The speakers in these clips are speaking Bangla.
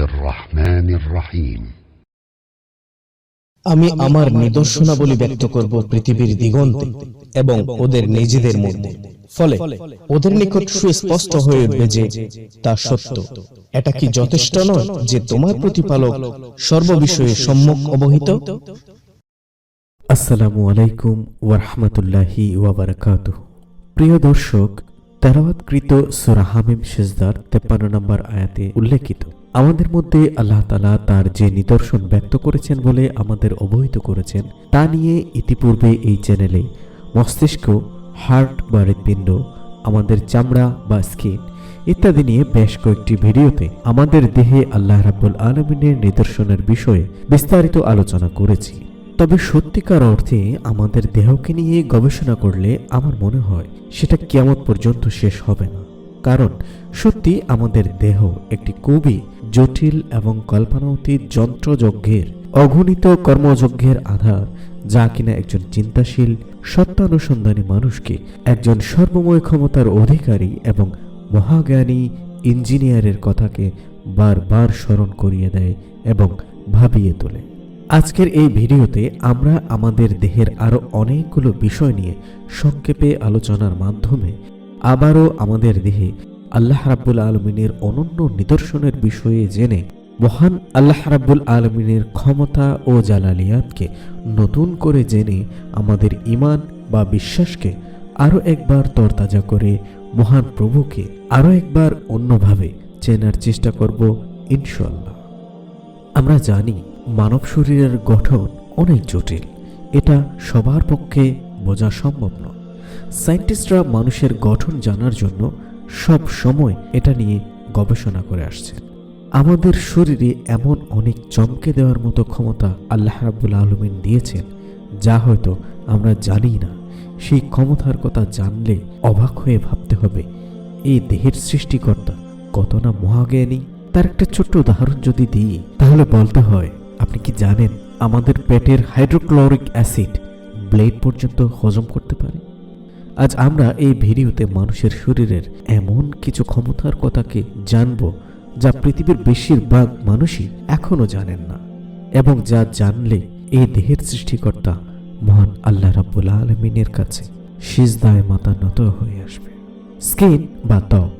الرحمن الرحيم আমি আমার নিদর্শনাবলী ব্যক্ত করব পৃথিবীর দিগন্তে এবং ওদের নিজেদের মধ্যে ফলে ওদের নিকট সুস্পষ্ট হয়ে উঠবে যে তা সত্য এটা কি যথেষ্ট নয় যে তোমার প্রতিপালক সর্ববিষয়ে সম্যক অবহিত আসসালামু আলাইকুম ওয়ারহমতুল্লাহি ওয়াবারাকাত প্রিয় দর্শক তেলাওয়াতকৃত সুরা হামিম সেজদার তেপ্পান্ন নম্বর আয়াতে উল্লেখিত আমাদের মধ্যে আল্লাহ তালা তার যে নিদর্শন ব্যক্ত করেছেন বলে আমাদের অবহিত করেছেন, তা নিয়ে ইতিপূর্বে এই চ্যানেলে মস্তিষ্ক, হার্ট বা হৃৎপিণ্ড, আমাদের চামড়া বা স্কিন ইত্যাদি নিয়ে বেশ কয়েকটি ভিডিওতে আমাদের দেহে আল্লাহ রাব্বুল আলমিনের নিদর্শনের বিষয়ে বিস্তারিত আলোচনা করেছি। তবে সত্যিকার অর্থে আমাদের দেহকে নিয়ে গবেষণা করলে আমার মনে হয় সেটা কেমন পর্যন্ত শেষ হবে না। কারণ সত্যি আমাদের দেহ একটি খুবই জটিল এবং কল্পনাতীত যন্ত্রযজ্ঞের, অগণিত কর্মযজ্ঞের আধার, যা কিনা একজন চিন্তাশীল, সত্যানুসন্ধানী মানুষকে একজন সর্বময় ক্ষমতার অধিকারী এবং মহাজ্ঞানী ইঞ্জিনিয়ারের কথাকে বারবার স্মরণ করিয়ে দেয় এবং ভাবিয়ে তোলে। আজকের এই ভিডিওতে আমরা আমাদের দেহের আরও অনেকগুলো বিষয় নিয়ে সংক্ষেপে আলোচনার মাধ্যমে আবারও আমাদের দেহে আল্লাহ রাব্বুল আলমিনের অনন্য নিদর্শনের বিষয়ে জেনে মহান আল্লাহ রাব্বুল আলমিনের ক্ষমতা ও জালালিয়াতকে নতুন করে জেনে আমাদের ইমান বা বিশ্বাসকে আরও একবার তরতাজা করে মহান প্রভুকে আরও একবার অন্যভাবে চেনার চেষ্টা করব ইনশাল্লাহ আমরা জানি মানব শরীরের গঠন অনেক জটিল। এটা সবার পক্ষে বোঝা সম্ভব নয়। সায়েন্টিস্টরা মানুষের গঠন জানার জন্য সব সময় এটা নিয়ে গবেষণা করে আসছেন। আমাদের শরীরে এমন অনেক চমকে দেওয়ার মতো ক্ষমতা আল্লাহ রাব্বুল আলমিন দিয়েছেন, যা হয়তো আমরা জানি না। সেই ক্ষমতার কথা জানলে অবাক হয়ে ভাবতে হবে, এই দেহের সৃষ্টিকর্তা কত না মহাজ্ঞানী। তার একটা ছোট্ট উদাহরণ যদি দিই, তাহলে বলতে হয়, আপনি কি জানেন আমাদের পেটের হাইড্রোক্লোরিক অ্যাসিড ব্লেড পর্যন্ত হজম করতে পারে? আজ আমরা এই ভিডিওতে মানুষের শরীরের এমন কিছু ক্ষমতার কথাকে জানব যা পৃথিবীর বেশিরভাগ মানুষই এখনও জানেন না এবং যা জানলে এই দেহের সৃষ্টিকর্তা মহান আল্লাহ রাব্বুল আলমিনের কাছে সিজদায় মাথা নত হয়ে আসবে। স্কিন বা ত্বক।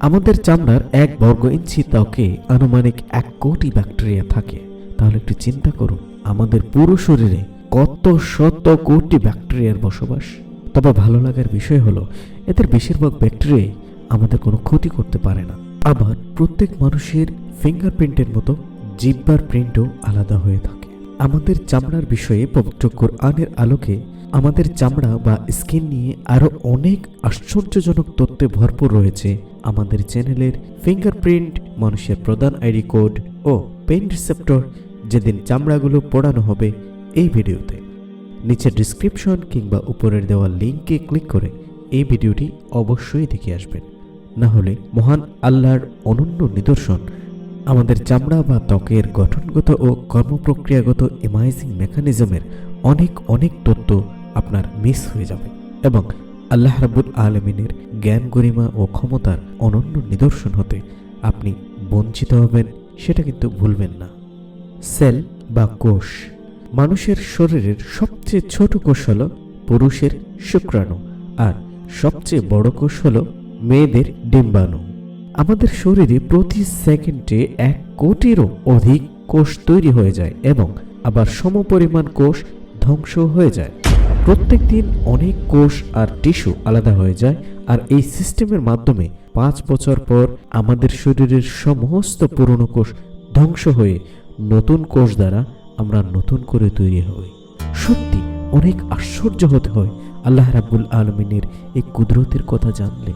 আমাদের চামড়ার এক বর্গ ইঞ্চি ত্বকে আনুমানিক এক কোটি ব্যাকটেরিয়া থাকে। তাহলে একটু চিন্তা করুন, আমাদের পুরো শরীরে কত শত কোটি ব্যাকটেরিয়ার বসবাস? তবে ভালো লাগার বিষয় হলো, এদের বেশিরভাগ ব্যাকটেরিয়াই আমাদের কোনো ক্ষতি করতে পারে না। আবার প্রত্যেক মানুষের ফিঙ্গারপ্রিন্টের মতো জিব্বার প্রিন্টও আলাদা হয়ে থাকে। আমাদের চামড়ার বিষয়ে পবিত্র কোরআনের আলোকে আমাদের চামড়া বা স্কিন নিয়ে আরও অনেক আশ্চর্যজনক তথ্যে ভরপুর রয়েছে আমাদের চ্যানেলের ফিঙ্গারপ্রিন্ট মানুষের প্রধান আইডি কোড ও পেন রিসেপ্টর যেদিন চামড়াগুলো পোড়ানো হবে এই ভিডিওতে। নিচে ডিসক্রিপশন কিংবা উপরের দেওয়া লিঙ্কে ক্লিক করে এই ভিডিওটি অবশ্যই দেখে আসবেন। না হলে মহান আল্লাহর অনন্য নিদর্শন, আমাদের চামড়া বা ত্বকের গঠনগত ও কর্মপ্রক্রিয়াগত এমাইজিং মেকানিজমের অনেক অনেক তথ্য আপনার মিস হয়ে যাবে এবং আল্লাহ রাবুল আলমিনের জ্ঞান, গরিমা ও ক্ষমতার অনন্য নিদর্শন হতে আপনি বঞ্চিত হবেন, সেটা কিন্তু ভুলবেন না। সেল বা কোষ। মানুষের শরীরের সবচেয়ে ছোট কোষ হল পুরুষের শুক্রাণু আর সবচেয়ে বড় কোষ হল মেয়েদের ডিম্বাণু। আমাদের শরীরে প্রতি সেকেন্ডে এক কোটিরও অধিক কোষ তৈরি হয়ে যায় এবং আবার সমপরিমাণ কোষ ধ্বংস হয়ে যায়। প্রত্যেক দিন অনেক কোষ আর টিস্যু আলাদা হয়ে যায় আর এই সিস্টেমের মাধ্যমে পাঁচ বছর পর আমাদের শরীরের সমস্ত পুরনো কোষ ধ্বংস হয়ে নতুন কোষ দ্বারা আমরা নতুন করে তৈরি হই। সত্যি অনেক আশ্চর্য হতে হয় আল্লাহ রাব্বুল আলমিনের এই কুদরতের কথা জানলে।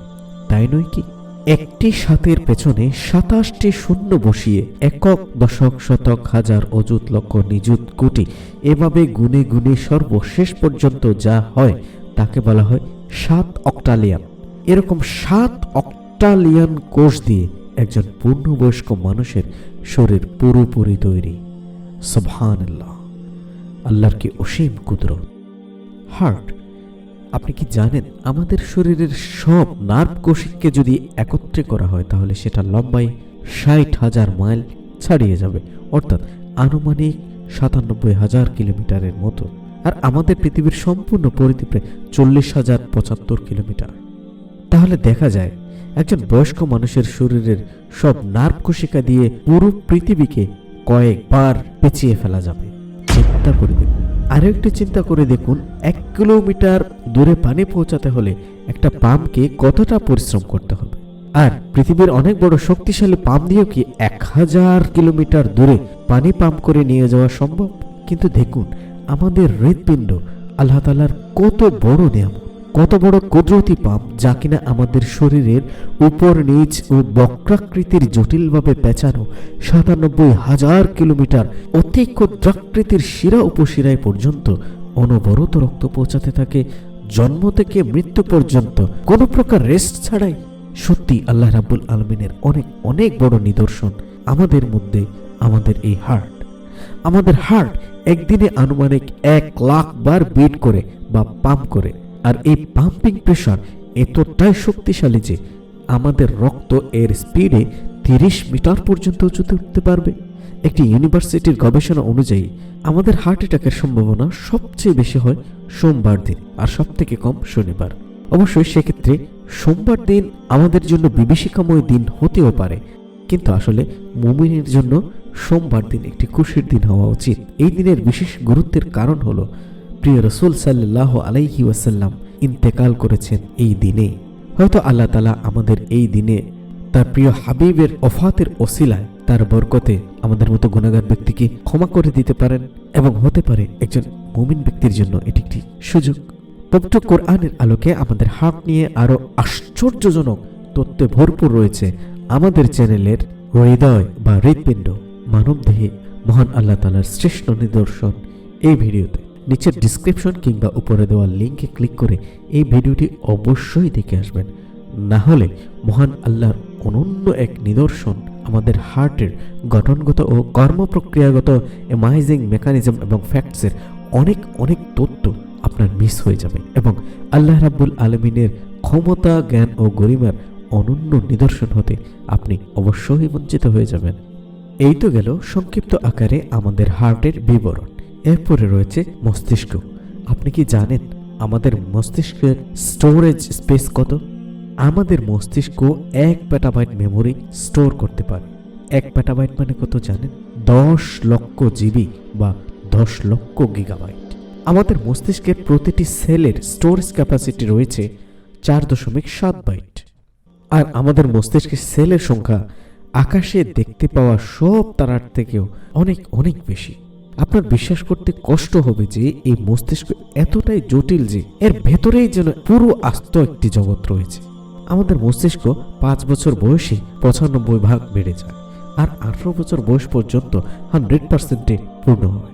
তাই নয় কি? একটি সাতের পেছনে সাতাশটি শূন্য বসিয়ে একক দশক, শতক, হাজার, অযুত, লক্ষ, নিযুত, কোটি এভাবে গুনে গুনে সর্বশেষ পর্যন্ত যা হয় তাকে বলা হয় সাত অক্টালিয়ান। এরকম সাত অক্টালিয়ান কোষ দিয়ে একজন পূর্ণবয়স্ক মানুষের শরীর পুরোপুরি তৈরি। সবহান আল্লাহ আল্লাহর কি অসীম কুদরত। হার্ট, আপনি কি জানেন আমাদের শরীরের সব নার্ভ কোষকে যদি একত্রে করা হয়, তাহলে সেটা লম্বায় ষাট হাজার মাইল ছাড়িয়ে যাবে। অর্থাৎ আনুমানিক সাতানব্বই হাজার কিলোমিটারের মতো। আর আমাদের পৃথিবীর সম্পূর্ণ পরিধি প্রায় চল্লিশ হাজার পঁচাত্তর কিলোমিটার। তাহলে দেখা যায়, একজন বয়স্ক মানুষের শরীরের সব নার্ভ কোশিকা দিয়ে পুরো পৃথিবীকে কয়েকবার পেঁচিয়ে ফেলা যাবে। চিন্তা করে দেখুন। আরও একটু চিন্তা করে দেখুন, এক কিলোমিটার দূরে পানি পৌঁছাতে হলে একটা পাম্পকে কতটা পরিশ্রম করতে হবে? আর পৃথিবীর অনেক বড় শক্তিশালী পাম্প দিয়েও কি এক হাজার কিলোমিটার দূরে পানি পাম্প করে নিয়ে যাওয়া সম্ভব? কিন্তু দেখুন, আমাদের হৃৎপিণ্ড আল্লাহ তালার কত বড় নিয়ামত। কত বড় কুদরতি পাপ যা কিনা আমাদের শরীরের উপর নিচ ও বক্রাকৃতির জটিলভাবে পেঁচানো সাতানব্বই হাজার কিলোমিটার অতি ক্ষুদ্রাকৃতির শিরা উপশিরায় পর্যন্ত অনবরত রক্ত পৌঁছাতে থাকে, জন্ম থেকে মৃত্যু পর্যন্ত। কোনো প্রকার রেস্ট ছাড়াই। সত্যি আল্লাহ রাব্বুল আলমিনের অনেক অনেক বড় নিদর্শন আমাদের মধ্যে, আমাদের এই হার্ট আমাদের হার্ট একদিনে আনুমানিক এক লাখ বার বিট করে বা পাম্প করে। আর এই পাম্পিং প্রেশার এতটাই শক্তিশালী যে আমাদের রক্ত এর স্পিডে তিরিশ মিটার পর্যন্ত উঁচুতে উঠতে পারবে। একটি ইউনিভার্সিটির গবেষণা অনুযায়ী আমাদের হার্ট অ্যাটাকের সম্ভাবনা সবচেয়ে বেশি হয় সোমবার দিন আর সব থেকে কম শনিবার। অবশ্যই সেক্ষেত্রে সোমবার দিন আমাদের জন্য বিভীষিকাময় দিন হতেও পারে, কিন্তু আসলে মুমিনের জন্য সোমবার দিন একটি খুশির দিন হওয়া উচিত। এই দিনের বিশেষ গুরুত্বের কারণ হলো প্রিয় রসুল সাল্লাহ আলাইহি ওয়াসাল্লাম ইন্তেকাল করেছেন এই দিনে। হয়তো আল্লাহ তালা আমাদের এই দিনে তার প্রিয় হাবিবের অফাতের ওসিলায় তার বরকতে আমাদের মতো গুণাগার ব্যক্তিকে ক্ষমা করে দিতে পারেন এবং হতে পারে একজন মুমিন ব্যক্তির জন্য এটি একটি সুযোগ। পবিত্র কোরআনের আলোকে আমাদের হাট নিয়ে আরও আশ্চর্যজনক তথ্যে ভরপুর রয়েছে আমাদের চ্যানেলের হৃদয় বা হৃৎপিণ্ড, মানবদেহে মহান আল্লাহ তালার শ্রেষ্ঠ নিদর্শন এই ভিডিওতে। নিচের ডিসক্রিপশন কিংবা উপরে দেওয়া লিঙ্কে ক্লিক করে এই ভিডিওটি অবশ্যই দেখে আসবেন। না হলে মহান আল্লাহর অনন্য এক নিদর্শন আমাদের হার্টের গঠনগত ও কর্মপ্রক্রিয়াগত এমাইজিং মেকানিজম এবং ফ্যাক্টসের অনেক অনেক তথ্য আপনার মিস হয়ে যাবে এবং আল্লাহ রাব্বুল আলমিনের ক্ষমতা, জ্ঞান ও গরিমার অনন্য নিদর্শন হতে আপনি অবশ্যই বঞ্চিত হয়ে যাবেন। এই তো গেল সংক্ষিপ্ত আকারে আমাদের হার্টের বিবরণ। এরপরে রয়েছে মস্তিষ্ক। আপনি কি জানেন আমাদের মস্তিষ্কের স্টোরেজ স্পেস কত? আমাদের মস্তিষ্ক এক পেটাবাইট মেমোরি স্টোর করতে পারে। এক পেটাবাইট মানে কত জানেন? দশ লক্ষ জিবি বা দশ লক্ষ গিগাবাইট আমাদের মস্তিষ্কের প্রতিটি সেলের স্টোরেজ ক্যাপাসিটি রয়েছে চার দশমিক সাত বাইট আর আমাদের মস্তিষ্কের সেলের সংখ্যা আকাশে দেখতে পাওয়া সব তারার থেকেও অনেক অনেক বেশি। আপনার বিশ্বাস করতে কষ্ট হবে যে এই মস্তিষ্ক এতটাই জটিল যে এর ভেতরেই যেন পুরো আস্ত একটি জগৎ রয়েছে। আমাদের মস্তিষ্ক পাঁচ বছর বয়সে পঁচানব্বই ভাগ বেড়ে যায় আর আঠারো বছর বয়স পর্যন্ত হান্ড্রেড পার্সেন্টে পূর্ণ হয়।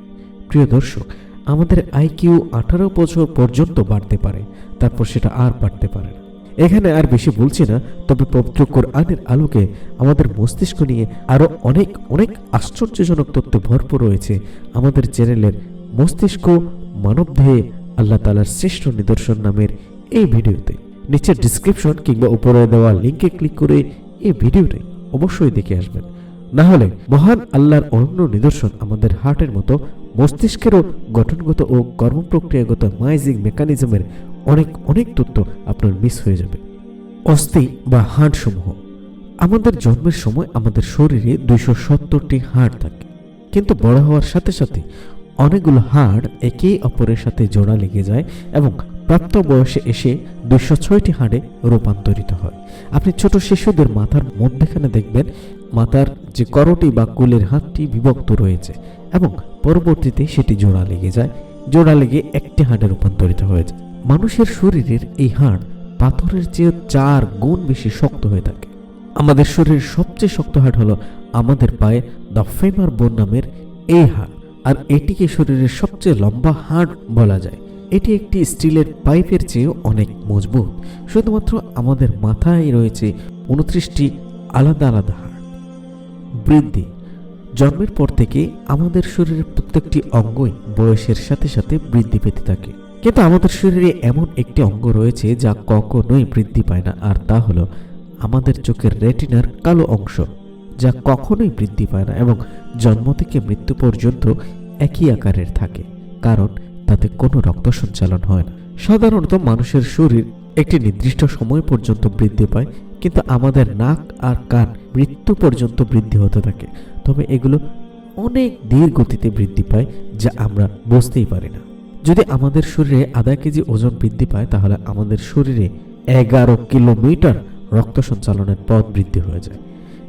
প্রিয় দর্শক, আমাদের আইকিউ আঠারো বছর পর্যন্ত বাড়তে পারে, তারপর সেটা আর বাড়তে পারে না। এখানে আর বেশি বলছি না, তবে পবিত্র কোরআনের আলোকে আমাদের মস্তিষ্ক নিয়ে আরও অনেক অনেক আশ্চর্যজনক তথ্য ভরপুর রয়েছে। আমাদের চ্যানেলের মস্তিষ্ক মানবদেহে আল্লাহ তালার শ্রেষ্ঠ নিদর্শন নামের এই ভিডিওতে। নিচের ডিসক্রিপশন কিংবা উপরে দেওয়া লিঙ্কে ক্লিক করে এই ভিডিওটি অবশ্যই দেখে আসবেন। না হলে মহান আল্লাহর অনন্য নিদর্শন আমাদের হার্টের মতো মস্তিষ্কেরও গঠনগত ও কর্মপ্রক্রিয়াগত মাইজিং মেকানিজমের অনেক অনেক তথ্য আপনার মিস হয়ে যাবে। অস্থি বা হাড় সমূহ আমাদের জন্মের সময় আমাদের শরীরে দুইশো সত্তরটি হাড় থাকে। কিন্তু বড় হওয়ার সাথে সাথে অনেকগুলো হাড় একে অপরের সাথে জোড়া লেগে যায় এবং প্রাপ্ত বয়সে এসে দুইশো ছয়টি হাড়ে রূপান্তরিত হয়। আপনি ছোট শিশুদের মাথার মধ্যেখানে দেখবেন, মাথার যে করটি বা কুলের হাতটি বিভক্ত রয়েছে এবং পরবর্তীতে সেটি জোড়া লেগে যায়। জোড়া লেগে একটি হাড়ে রূপান্তরিত হয়ে যায়। মানুষের শরীরের এই হাড় পাথরের চেয়ে চার গুণ বেশি শক্ত হয়ে থাকে। আমাদের শরীরের সবচেয়ে শক্ত হাড় হলো আমাদের পায়ে দ্য ফেমার বোন নামের এই হাড়, আর এটিকে শরীরের সবচেয়ে লম্বা হাড় বলা যায়। এটি একটি স্টিলের পাইপের চেয়েও অনেক মজবুত। শুধুমাত্র আমাদের মাথায় রয়েছে উনত্রিশটি আলাদা আলাদা হাড়। বৃদ্ধি, জন্মের পর থেকে আমাদের শরীরের প্রত্যেকটি অঙ্গই বয়সের সাথে সাথে বৃদ্ধি পেতে থাকে। কিন্তু আমাদের শরীরে এমন একটি অঙ্গ রয়েছে যা কখনোই বৃদ্ধি পায় না, আর তা হলো আমাদের চোখের রেটিনার কালো অংশ, যা কখনোই বৃদ্ধি পায় না এবং জন্ম থেকে মৃত্যু পর্যন্ত একই আকারের থাকে, কারণ তাতে কোনো রক্ত সঞ্চালন হয় না। সাধারণত মানুষের শরীর একটি নির্দিষ্ট সময় পর্যন্ত বৃদ্ধি পায়, কিন্তু আমাদের নাক আর কান মৃত্যু পর্যন্ত বৃদ্ধি হতে থাকে, তবে এগুলো অনেক ধীর গতিতে বৃদ্ধি পায় যা আমরা বুঝতেই পারি না। যদি আমাদের শরীরে আধা কেজি ওজন বৃদ্ধি পায়, তাহলে আমাদের শরীরে এগারো কিলোমিটার রক্ত সঞ্চালনের পথ বৃদ্ধি হয়ে যায়।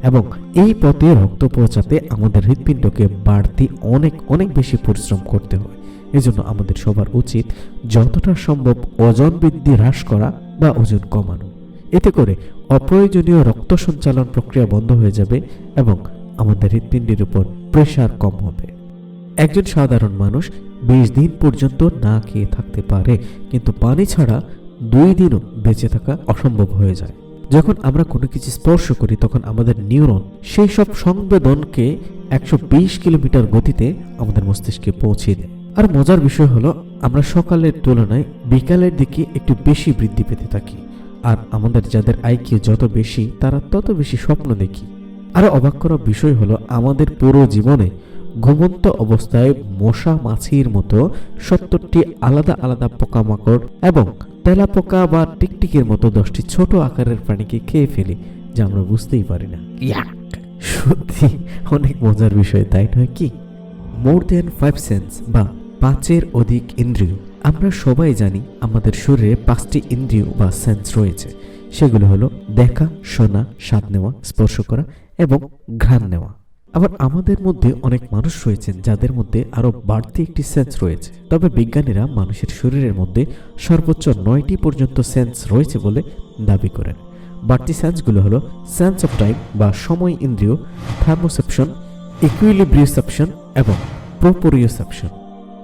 এবং এই পথে রক্ত পৌঁছাতে আমাদের হৃৎপিণ্ডকে বাড়তি অনেক অনেক বেশি পরিশ্রম করতে হয়। এজন্য আমাদের সবার উচিত যতটা সম্ভব ওজন বৃদ্ধি হ্রাস করা বা ওজন কমানো। এতে করে অপ্রয়োজনীয় রক্ত সঞ্চালন প্রক্রিয়া বন্ধ হয়ে যাবে এবং আমাদের হৃৎপিণ্ডের উপর প্রেশার কম হবে। একজন সাধারণ মানুষ বিশ দিন পর্যন্ত না খেয়ে থাকতে পারে। কিন্তু পানি ছাড়া দুই দিনও বেঁচে থাকা অসম্ভব হয়ে যায়। যখন আমরা কোনো কিছু স্পর্শ করি, তখন আমাদের নিউরন সেই সব সংবেদনকে একশো বিশ কিলোমিটার গতিতে আমাদের মস্তিষ্কে পৌঁছে দেয়। আর মজার বিষয় হলো, আমরা সকালের তুলনায় বিকালের দিকে একটু বেশি বৃদ্ধি পেতে থাকি। আর আমাদের যাদের আইকিউ যত বেশি, তারা তত বেশি স্বপ্ন দেখি। আরও অবাক করা বিষয় হলো, আমাদের পুরো জীবনে ঘুমন্ত অবস্থায় মশা মাছির মতো সত্তরটি আলাদা আলাদা পোকামাকড় এবং তেলাপোকা বা টিকটিকির মতো দশটি ছোট আকারের প্রাণীকে খেয়ে ফেলি, যা আমরা বুঝতেই পারি না। সত্যি, অনেক মজার বিষয়, তাই নয় কি? মোর দেন ফাইভ সেন্স বা পাঁচের অধিক ইন্দ্রিয়। আমরা সবাই জানি আমাদের শরীরে পাঁচটি ইন্দ্রিয় বা সেন্স রয়েছে। সেগুলো হলো দেখা, শোনা, স্বাদ নেওয়া, স্পর্শ করা এবং ঘ্রাণ নেওয়া। আবার আমাদের মধ্যে অনেক মানুষ রয়েছেন যাদের মধ্যে আরও বাড়তি একটি সেন্স রয়েছে। তবে বিজ্ঞানীরা মানুষের শরীরের মধ্যে সর্বোচ্চ নয়টি পর্যন্ত সেন্স রয়েছে বলে দাবি করেন। বাড়তি সেন্সগুলো হলো সেন্স অফ টাইম বা সময় ইন্দ্রিয় থার্মোসেপশন ইকুইলিব্রিওসেপশন এবং প্রোপোরিওসেপশন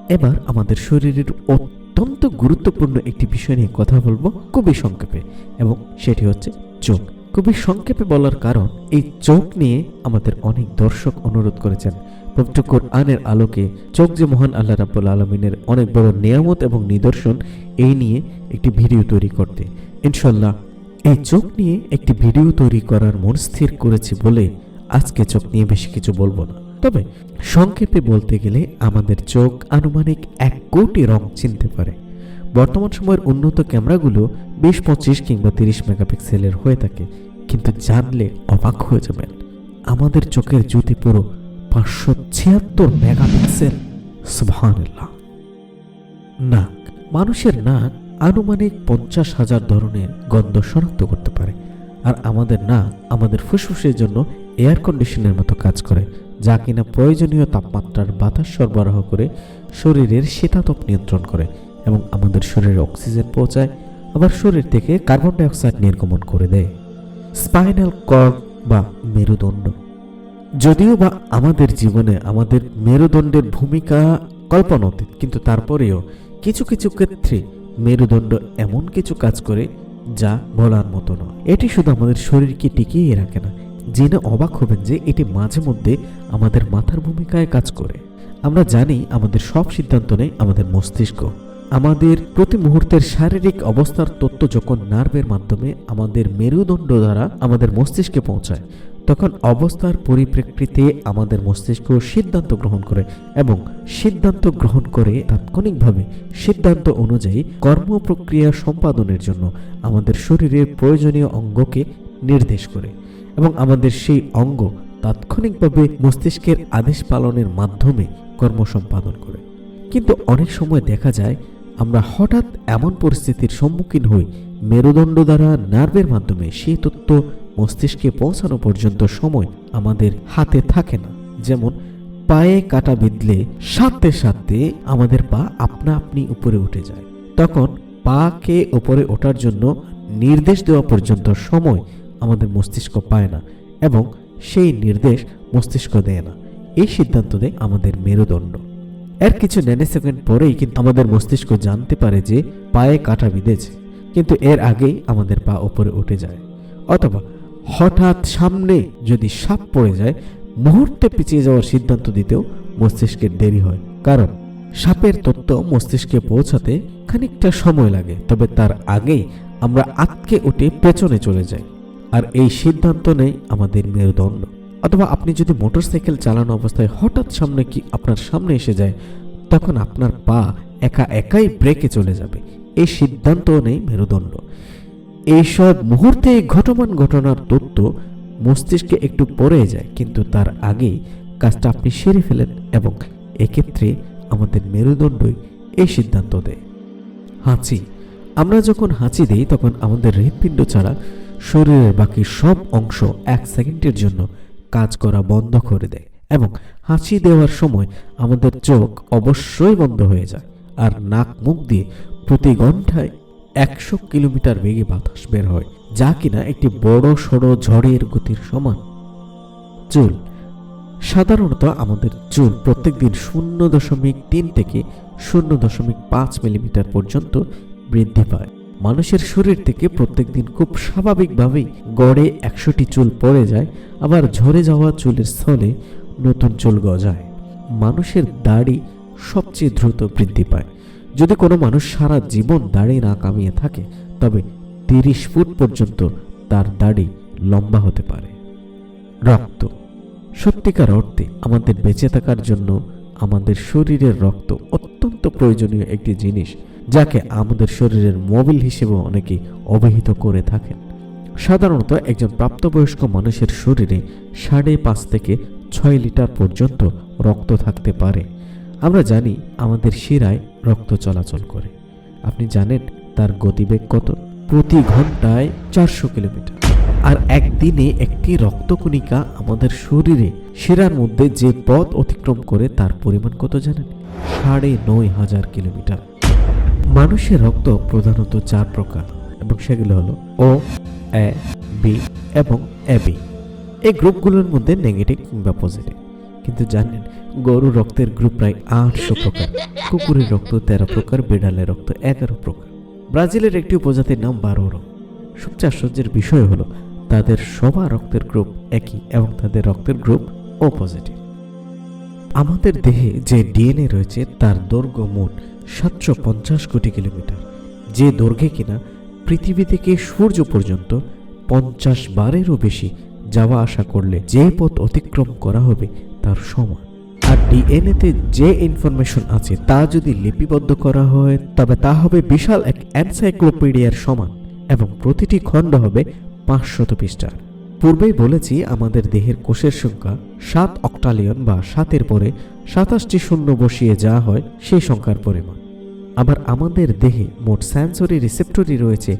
এবার আমাদের শরীরের অত্যন্ত গুরুত্বপূর্ণ একটি বিষয় নিয়ে কথা বলব খুবই সংক্ষেপে, এবং সেটি হচ্ছে চোখ খুবই সংক্ষেপে বলার কারণ, এই চোখ নিয়ে আমাদের অনেক দর্শক অনুরোধ করেছেন। পবিত্র কোরআনের আলোকে চোখ যে মহান আল্লাহ রাব্বুল আলমিনের অনেক বড় নিয়ামত এবং নিদর্শন, এই নিয়ে একটি ভিডিও তৈরি করতে। ইনশাল্লাহ এই চোখ নিয়ে একটি ভিডিও তৈরি করার মন স্থির করেছি বলে আজকে চোখ নিয়ে বেশি কিছু বলব না। তবে সংক্ষেপে বলতে গেলে আমাদের চোখ আনুমানিক এক কোটি রং চিনতে পারে। বর্তমান সময়ের উন্নত ক্যামেরাগুলো বিশ, পঁচিশ কিংবা তিরিশ মেগাপিক্সেলের হয়ে থাকে। কিন্তু জানলে অবাক হয়ে যাবেন, আমাদের চোখের জ্যোতি পুরো পাঁচশো ছিয়াত্তর মেগাপিক্সেল। সুবহানাল্লাহ। নাক, মানুষের নাক আনুমানিক পঞ্চাশ হাজার ধরনের গন্ধ শনাক্ত করতে পারে। আর আমাদের নাক আমাদের ফুসফুসের জন্য এয়ার কন্ডিশনের মতো কাজ করে, যা কিনা প্রয়োজনীয় তাপমাত্রার বাতাস সরবরাহ করে শরীরের শীতাতপ নিয়ন্ত্রণ করে। এবং আমাদের শরীরে অক্সিজেন পৌঁছায়, আবার শরীর থেকে কার্বন ডাইঅক্সাইড নির্গমন করে দেয়। স্পাইনাল কর্ড বা মেরুদণ্ড। যদিও বা আমাদের জীবনে আমাদের মেরুদণ্ডের ভূমিকা কল্পনাতীত, কিন্তু তারপরেও কিছু কিছু ক্ষেত্রে মেরুদণ্ড এমন কিছু কাজ করে যা বলার মতো নয়। এটি শুধু আমাদের শরীরকে টিকিয়ে রাখে না। জেনে অবাক হবেন যে এটি মাঝে মধ্যে আমাদের মাথার ভূমিকায় কাজ করে। আমরা জানি আমাদের সব সিদ্ধান্ত নেই আমাদের মস্তিষ্ক। আমাদের প্রতি মুহূর্তের শারীরিক অবস্থার তথ্য যখন নার্ভের মাধ্যমে আমাদের মেরুদণ্ড দ্বারা আমাদের মস্তিষ্কে পৌঁছায়, তখন অবস্থার পরিপ্রেক্ষিতে আমাদের মস্তিষ্ক সিদ্ধান্ত গ্রহণ করে এবং সিদ্ধান্ত গ্রহণ করে তাৎক্ষণিকভাবে সিদ্ধান্ত অনুযায়ী কর্ম প্রক্রিয়া সম্পাদনের জন্য আমাদের শরীরের প্রয়োজনীয় অঙ্গকে নির্দেশ করে এবং আমাদের সেই অঙ্গ তাৎক্ষণিকভাবে মস্তিষ্কের আদেশ পালনের মাধ্যমে কর্ম সম্পাদন করে। কিন্তু অনেক সময় দেখা যায় আমরা হঠাৎ এমন পরিস্থিতির সম্মুখীন হই, মেরুদণ্ড দ্বারা নার্ভের মাধ্যমে সেই তথ্য মস্তিষ্কে পৌঁছানো পর্যন্ত সময় আমাদের হাতে থাকে না। যেমন, পায়ে কাটা বিঁধলে সাথে সাথে আমাদের পা আপনা আপনি উপরে উঠে যায়। তখন পাকে উপরে ওঠার জন্য নির্দেশ দেওয়া পর্যন্ত সময় আমাদের মস্তিষ্ক পায় না এবং সেই নির্দেশ মস্তিষ্ক দেয় না। এই সিদ্ধান্ত দেয় আমাদের মেরুদণ্ড। এর কিছু ন্যানো সেকেন্ড পরেই কিন্তু আমাদের মস্তিষ্ক জানতে পারে যে পায়ে কাটা বিঁধেছে, কিন্তু এর আগেই আমাদের পা উপরে উঠে যায়। অথবা হঠাৎ সামনে যদি সাপ পড়ে যায়, মুহূর্তে পিছিয়ে যাওয়ার সিদ্ধান্ত দিতেও মস্তিষ্কের দেরি হয়। কারণ সাপের তথ্য মস্তিষ্কে পৌঁছাতে খানিকটা সময় লাগে, তবে তার আগেই আমরা আটকে উঠে পেছনে চলে যাই। আর এই সিদ্ধান্ত নেই আমাদের মেরুদণ্ড। অথবা আপনি যদি মোটরসাইকেল চালানো অবস্থায় হঠাৎ সামনে কি আপনার সামনে এসে যায়, তখন আপনার পা একা একাই ব্রেকে চলে যাবে। এই সিদ্ধান্ত নেই মেরুদণ্ড। এইসব মুহূর্তে ঘটমান ঘটনার তথ্য মস্তিষ্কে একটু পড়ে যায়, কিন্তু তার আগেই কাজটা আপনি সেরে ফেলেন এবং এক্ষেত্রে আমাদের মেরুদণ্ডই এই সিদ্ধান্ত দেয়। হাঁচি। আমরা যখন হাঁচি দিই, তখন আমাদের হৃৎপিণ্ড ছাড়া শরীরের বাকি সব অংশ এক সেকেন্ডের জন্য কাজ করা বন্ধ করে দেয় এবং হাঁচি দেওয়ার সময় আমাদের চোখ অবশ্যই বন্ধ হয়ে যায় আর নাক মুখ দিয়ে প্রতি ঘন্টায় একশো কিলোমিটার বেগে বাতাস বের হয়, যা কিনা একটি বড় সড়ো ঝড়ের গতির সমান। চুল। সাধারণত আমাদের চুল প্রত্যেকদিন শূন্য দশমিক তিন থেকে শূন্য দশমিক পাঁচ মিলিমিটার পর্যন্ত বৃদ্ধি পায়। মানুষের শরীর থেকে প্রত্যেকদিন খুব স্বাভাবিকভাবেই গড়ে একশোটি চুল পড়ে যায়, আবার ঝরে যাওয়া চুলের স্থলে নতুন চুল গজায়। মানুষের দাড়ি সবচেয়ে দ্রুত বৃদ্ধি পায়। যদি কোনো মানুষ সারা জীবন দাড়ি না কামিয়ে থাকে, তবে তিরিশ ফুট পর্যন্ত তার দাড়ি লম্বা হতে পারে। রক্ত। সত্যিকার অর্থে আমাদের বেঁচে থাকার জন্য আমাদের শরীরের রক্ত অত্যন্ত প্রয়োজনীয় একটি জিনিস। যাকে আমাদের শরীরের মোবিল হিসেবে অনেকে অবহিত করে থাকেন। সাধারণত একজন প্রাপ্তবয়স্ক মানুষের শরীরে সাড়ে পাঁচ থেকে ছয় লিটার পর্যন্ত রক্ত থাকতে পারে। আমরা জানি আমাদের শিরায় রক্ত চলাচল করে। আপনি জানেন তার গতিবেগ কত? প্রতি ঘন্টায় চারশো কিলোমিটার। আর একদিনে একটি রক্তকণিকা আমাদের শরীরে শিরার মধ্যে যে পথ অতিক্রম করে তার পরিমাণ কত জানেন? সাড়ে নয় হাজার কিলোমিটার। মানুষের রক্ত প্রধানত চার প্রকার, এবং সেগুলো হলো ও এ বি এবং এ বি এই গ্রুপগুলোর মধ্যে নেগেটিভ কিংবা পজিটিভ। কিন্তু জানেন, গরুর রক্তের গ্রুপ প্রায় আটশো প্রকার, কুকুরের রক্ত তেরো প্রকার, বিড়ালের রক্ত এগারো প্রকার। ব্রাজিলের একটি উপজাতির নাম বারোরো। সবচেয়ে আশ্চর্যের বিষয় হলো, তাদের সবার রক্তের গ্রুপ একই এবং তাদের রক্তের গ্রুপ ও পজিটিভ আমাদের দেহে যে ডিএনএ রয়েছে, তার দৈর্ঘ্য মোট সাতশো পঞ্চাশ কোটি কিলোমিটার। যে দৈর্ঘ্যে কিনা পৃথিবী থেকে সূর্য পর্যন্ত পঞ্চাশ বারেরও বেশি যাওয়া আসা করলে যে পথ অতিক্রম করা হবে তার সমান। আর ডিএনএতে যে ইনফরমেশন আছে তা যদি লিপিবদ্ধ করা হয়, তবে তা হবে বিশাল এক এনসাইক্লোপিডিয়ার সমান এবং প্রতিটি খণ্ড হবে পাঁচশত পৃষ্ঠার। পূর্বেই বলেছি আমাদের দেহের কোষের সংখ্যা সাত অক্টালিয়ন বা সাতের পরে সাতাশটি শূন্য বসিয়ে যা হয় সেই সংখ্যার পরিমাণ। আবার আমাদের দেহে মোট সেন্সরি রিসেপ্টরি রয়েছে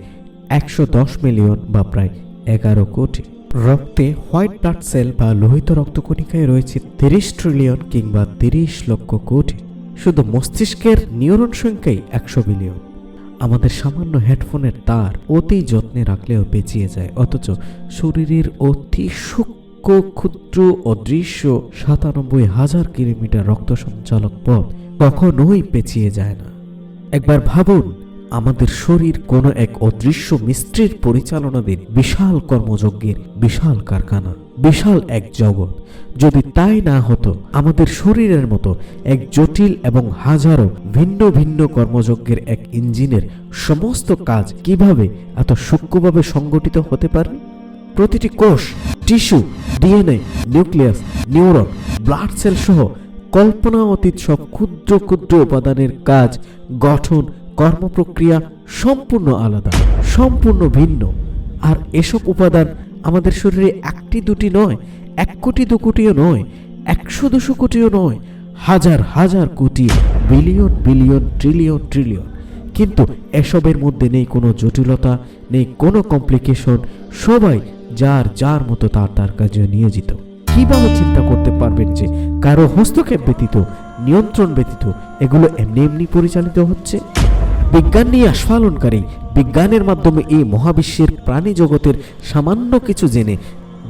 একশো দশ মিলিয়ন বা প্রায় এগারো কোটি। রক্তে হোয়াইট ব্লাড সেল বা লোহিত রক্তকণিকায় রয়েছে তিরিশ ট্রিলিয়ন কিংবা তিরিশ লক্ষ কোটি। শুধু মস্তিষ্কের নিউরন সংখ্যাই একশো বিলিয়ন আমাদের সামান্য হেডফোনের তার অতি যত্নে রাখলেও পেঁচিয়ে যায়, অথচ শরীরের অতি সূক্ষ্ম, ক্ষুদ্র অদৃশ্য সাতানব্বই হাজার কিলোমিটার রক্ত সঞ্চালক পথ কখনোই পেঁচিয়ে যায় না। একবার ভাবুন, আমাদের শরীর কোনো এক অদৃশ্য মিস্ত্রির পরিচালনাধীন বিশাল কর্মযজ্ঞের বিশাল কারখানা, বিশাল এক জগৎ। যদি তাই না হতো, আমাদের শরীরের মতো এক জটিল এবং হাজারো ভিন্ন ভিন্ন কর্মযজ্ঞের এক ইঞ্জিনের সমস্ত কাজ কীভাবে এত সূক্ষ্মভাবে সংগঠিত হতে পারে? প্রতিটি কোষ, tissue, DNA, nucleus, neuron, blood cell সহ কল্পনা অতীত সব ক্ষুদ্র ক্ষুদ্র উপাদানের কাজ, গঠন, কর্মপ্রক্রিয়া সম্পূর্ণ আলাদা, সম্পূর্ণ ভিন্ন। আর এসব উপাদান আমাদের শরীরে একটি দুটি নয়, এক কোটি দু কোটিও নয়, একশো দুশো কোটিও নয়, হাজার হাজার কোটি, বিলিয়ন বিলিয়ন ট্রিলিয়ন ট্রিলিয়ন। কিন্তু এসবের মধ্যে নেই কোনো জটিলতা, নেই কোনো কমপ্লিকেশন, সবাই যার যার মতো তার তার কাজে নিয়োজিত। কীভাবে চিন্তা করতে পারবেন যে কারও হস্তক্ষেপ ব্যতীত, নিয়ন্ত্রণ ব্যতীত এগুলো এমনি এমনি পরিচালিত হচ্ছে? বিজ্ঞান নিয়ে আস্ফালনকারী বিজ্ঞানের মাধ্যমে এই মহাবিশ্বের প্রাণী জগতের সামান্য কিছু জেনে,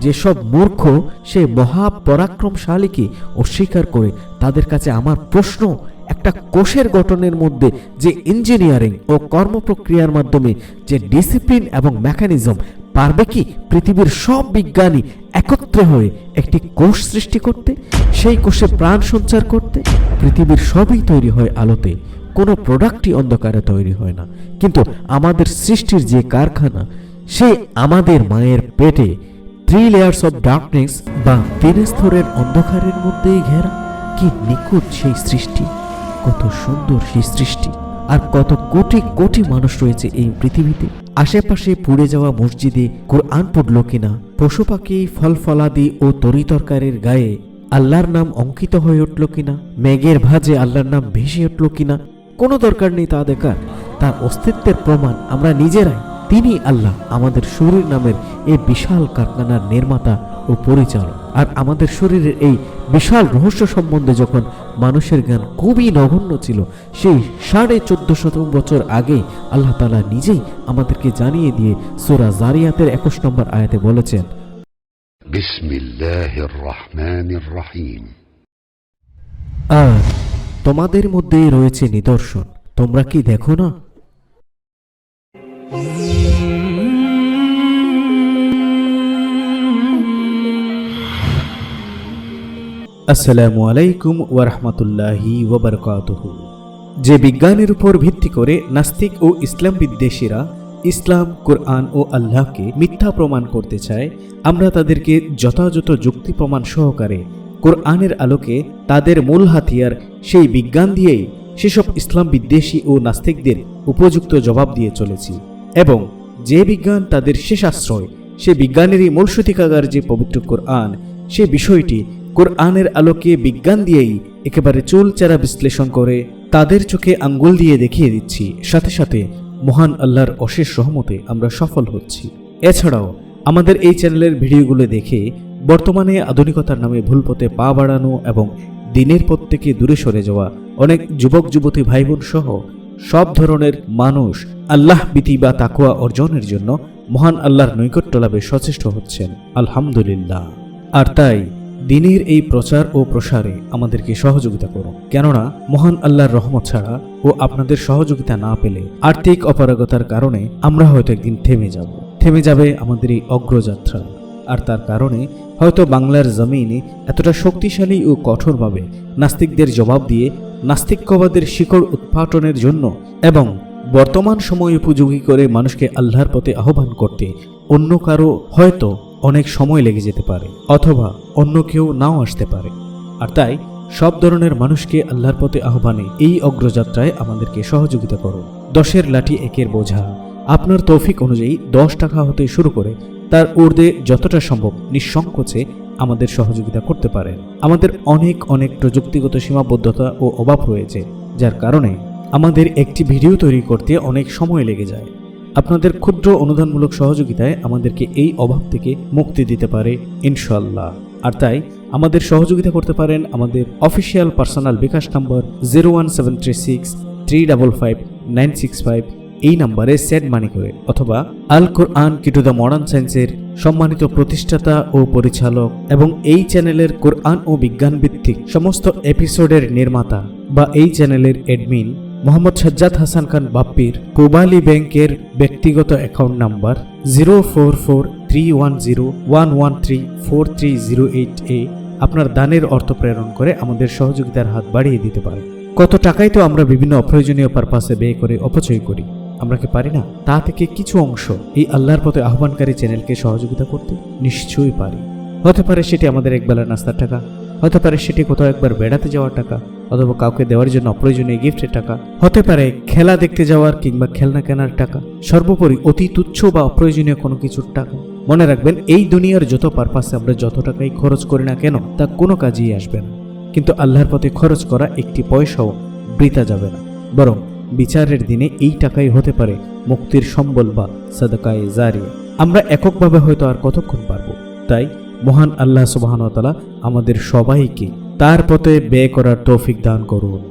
যেসব মূর্খ সে মহাপরাক্রমশালীকে অস্বীকার করে তাদের কাছে আমার প্রশ্ন একটা কোষের গঠনের মধ্যে যে ইঞ্জিনিয়ারিং ও কর্মপ্রক্রিয়ার মাধ্যমে যে ডিসিপ্লিন এবং মেকানিজম পারবে কি পৃথিবীর সব বিজ্ঞানী একত্রে হয়ে একটি কোষ সৃষ্টি করতে, সেই কোষে প্রাণ সঞ্চার করতে, পৃথিবীর সবই তৈরি হয় আলোতে। কোনো প্রোডাক্টই অন্ধকারে তৈরি হয় না। কিন্তু আমাদের সৃষ্টির যে কারখানা, সে আমাদের মায়ের পেটে থ্রি লেয়ার্স অফ ডার্কনেস বা তিন স্তরের অন্ধকারের মধ্যেই ঘেরা। কি নিখুঁত সেই সৃষ্টি! কত সুন্দর সেই সৃষ্টি, আর কত কোটি কোটি মানুষ রয়েছে এই পৃথিবীতে। আশেপাশে পুড়ে যাওয়া মসজিদে কোরআন পড়ল কিনা পশু পাখি ফল ফলাদি ও তরি তরকারির গায়ে আল্লাহর নাম অঙ্কিত হয়ে উঠল কিনা, মেঘের ভাজে আল্লাহর নাম ভেসে উঠল কিনা, কোনো দরকার নেই তা দেখার, তার অস্তিত্বের প্রমাণ আমরা নিজেরাই। তিনি আল্লাহ, আমাদের শরীর নামের এই বিশাল কারখানার নির্মাতা ও পরিচালক। আর আমাদের শরীরের এই বিশাল রহস্য সম্বন্ধে যখন মানুষের জ্ঞান খুবই নগণ্য ছিল। সেই সাড়ে চোদ্দ শত বছর আগে আল্লাহ তালা নিজেই আমাদেরকে জানিয়ে দিয়ে সোরা জারিয়াতের একুশ নম্বর আয়াতে বলেছেন তোমাদের মধ্যে রয়েছে নিদর্শন। তোমরা কি দেখো না? আসসালামু আলাইকুম ওয়ারহমতুল্লাহি ওবরকাতুহু যে বিজ্ঞানের উপর ভিত্তি করে নাস্তিক ও ইসলাম বিদ্বেষীরা ইসলাম, কোরআন ও আল্লাহকে মিথ্যা প্রমাণ করতে চায়, আমরা তাদেরকে যথাযথ যুক্তি প্রমাণ সহকারে কোরআনের আলোকে তাদের মূল হাতিয়ার সেই বিজ্ঞান দিয়েই সেসব ইসলাম বিদ্বেষী ও নাস্তিকদের উপযুক্ত জবাব দিয়ে চলেছি। এবং যে বিজ্ঞান তাদের শেষ আশ্রয়, সে বিজ্ঞানেরই মূল সূতিকাগার যে পবিত্র কোরআন, সে বিষয়টি কোরআনের আলোকে বিজ্ঞান দিয়েই একেবারে চুলচেরা বিশ্লেষণ করে তাদের চোখে আঙ্গুল দিয়ে দেখিয়ে দিচ্ছি। সাথে সাথে মহান আল্লাহর অশেষ সহমতে আমরা সফল হচ্ছি। এছাড়াও আমাদের এই চ্যানেলের ভিডিওগুলো দেখে বর্তমানে আধুনিকতার নামে ভুল পথে পা বাড়ানো এবং দিনের পথ থেকে দূরে সরে যাওয়া অনেক যুবক, যুবতী ভাই বোন সহ সব ধরনের মানুষ আল্লাহ বিতি বা তাকুয়া অর্জনের জন্য মহান আল্লাহর নৈকট্য লাভে সচেষ্ট হচ্ছেন। আলহামদুলিল্লাহ। আর তাই দিনের এই প্রচার ও প্রসারে আমাদেরকে সহযোগিতা করুন। কেননা, মহান আল্লাহর রহমত ছাড়া ও আপনাদের সহযোগিতা না পেলে আর্থিক অপারগতার কারণে আমরা হয়তো একদিন থেমে যাব। থেমে যাবে আমাদের এই অগ্রযাত্রা। আর তার কারণে হয়তো বাংলার জমিনে এতটা শক্তিশালী ও কঠোরভাবে নাস্তিকদের জবাব দিয়ে নাস্তিক্যবাদের শিকড় উৎপাটনের জন্য এবং বর্তমান সময় উপযোগী করে মানুষকে আল্লাহর পথে আহ্বান করতে অন্য কারও হয়তো অনেক সময় লেগে যেতে পারে, অথবা অন্য কেউ নাও আসতে পারে। আর তাই, সব ধরনের মানুষকে আল্লাহর পথে আহ্বানে এই অগ্রযাত্রায় আমাদেরকে সহযোগিতা করো। দশের লাঠি একের বোঝা। আপনার তৌফিক অনুযায়ী দশ টাকা হতে শুরু করে তার ঊর্ধ্বে যতটা সম্ভব নিঃসংকোচে আমাদের সহযোগিতা করতে পারেন। আমাদের অনেক অনেক প্রযুক্তিগত সীমাবদ্ধতা ও অভাব রয়েছে, যার কারণে আমাদের একটি ভিডিও তৈরি করতে অনেক সময় লেগে যায়। আপনাদের ক্ষুদ্র অনুদানমূলক সহযোগিতায় আমাদেরকে এই অভাব থেকে মুক্তি দিতে পারে ইনশাল্লাহ আর তাই আমাদের সহযোগিতা করতে পারেন আমাদের official personal bKash number zero one seven three six three double five nine six five. এই নাম্বারে সেট মানি করে অথবা আল কোরআন কিটু দ্য মডার্ন সায়েন্সের সম্মানিত প্রতিষ্ঠাতা ও পরিচালক এবং এই চ্যানেলের কোরআন ও বিজ্ঞান ভিত্তিক সমস্ত এপিসোডের নির্মাতা বা এই চ্যানেলের অ্যাডমিন মোহাম্মদ সাজ্জাদ হাসান খান বাপ্পির পূবালী ব্যাংকের ব্যক্তিগত account number zero four four three one zero one one three four three zero eight এ আপনার দানের অর্থ প্রেরণ করে আমাদের সহযোগিতার হাত বাড়িয়ে দিতে পারেন। কত টাকাই তো আমরা বিভিন্ন অপ্রয়োজনীয় পারপাসে ব্যয় করে অপচয় করি। আমরা কি পারি না? তা থেকে কিছু অংশ এই আল্লাহর পথে আহ্বানকারী চ্যানেলকে সহযোগিতা করতে নিশ্চয়ই পারি। হতে পারে সেটি আমাদের একবেলা নাস্তার টাকা, হতে পারে সেটি কোথাও একবার বেড়াতে যাওয়ার টাকা অথবা কাউকে দেওয়ার জন্য অপ্রয়োজনীয় গিফটের টাকা। হতে পারে খেলা দেখতে যাওয়ার কিংবা খেলনা কেনার টাকা। সর্বোপরি অতি তুচ্ছ বা অপ্রয়োজনীয় কোনো কিছুর টাকা। মনে রাখবেন, এই দুনিয়ার যত পারপাসে আমরা যত টাকাই খরচ করি না কেন, তা কোনো কাজেই আসবে না। কিন্তু আল্লাহর পথে খরচ করা একটি পয়সাও বৃথা যাবে না। বরং বিচারের দিনে এই টাকাই হতে পারে মুক্তির সম্বল বা সাদাকায়ে জারিয়া। আমরা এককভাবে হয়তো আর কতক্ষণ পারব। তাই মহান আল্লাহ সুবাহনতালা আমাদের সবাইকে তার পথে ব্যয় করার তৌফিক দান করুন।